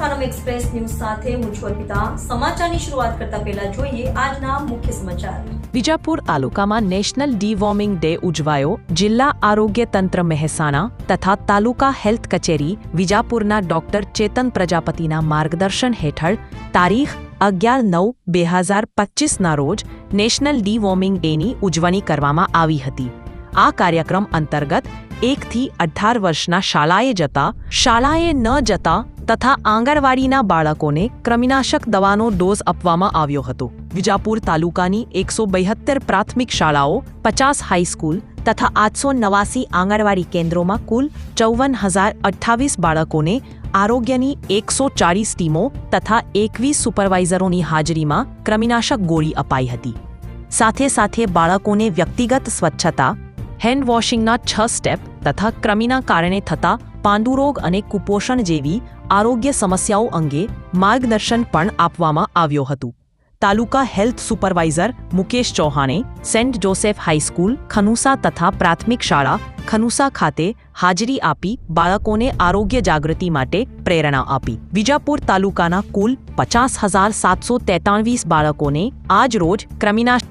ખાનમ express news સાથે હું છું અર્પિતા. સમાચારની શરૂઆત કરતા પહેલા જોઈએ આજના મુખ્ય સમાચાર. વિજાપુર તાલુકામાં નેશનલ ડીવોર્મિંગ ડે ઉજવાયો જિલ્લા આરોગ્ય તંત્ર મહેસાણા તથા તાલુકા હેલ્થ કચેરી વિજાપુરના ડોક્ટર ચેતન પ્રજાપતિના માર્ગદર્શન હેઠળ તારીખ અગિયાર નવ બે હજાર પચીસના રોજ નેશનલ ડીવોર્મિંગ ડેની ઉજવણી કરવામાં આવી હતી. આ કાર્યક્રમ અંતર્ગત એકથી અઢાર વર્ષના શાળાએ જતા, શાળાએ ન જતા તથા આંગણવાડીના બાળકોને ક્રમિનાશક દવાનો ડોઝ આપવામાં આવ્યો હતો. વિજાપુર તાલુકાની એકસો બેહત્તર પ્રાથમિક શાળાઓ, પચાસ હાઈસ્કૂલ તથા આઠસો નવાસી આંગણવાડી કેન્દ્રોમાં કુલ ચૌવન હજાર અઠ્ઠાવીસ બાળકોને આરોગ્યની એકસો ચાળીસ ટીમો તથા એકવીસ સુપરવાઇઝરોની હાજરીમાં ક્રમિનાશક ગોળી અપાઈ હતી. સાથે સાથે બાળકોને વ્યક્તિગત સ્વચ્છતા હેન્ડ વોશિંગના છ સ્ટેપ તથા ક્રમિના કારણે થતા પાંડુરોગ અને કુપોષણ જેવી આરોગ્ય સમસ્યાઓ અંગે માર્ગદર્શન પણ આપવામાં આવ્યું હતું. તાલુકા હેલ્થ સુપરવાઇઝર મુકેશ ચૌહાણે સેન્ટ જોસેફ હાઈસ્કૂલ ખનુસા તથા પ્રાથમિક શાળા, ખનુસા ખાતે હાજરી આપી બાળકોને આરોગ્ય જાગૃતિ માટે પ્રેરણા આપી. વિજાપુર તાલુકાના કુલ પચાસ હજાર સાતસો તેતાણવીસ બાળકોને આજ રોજ કૃમિનાશક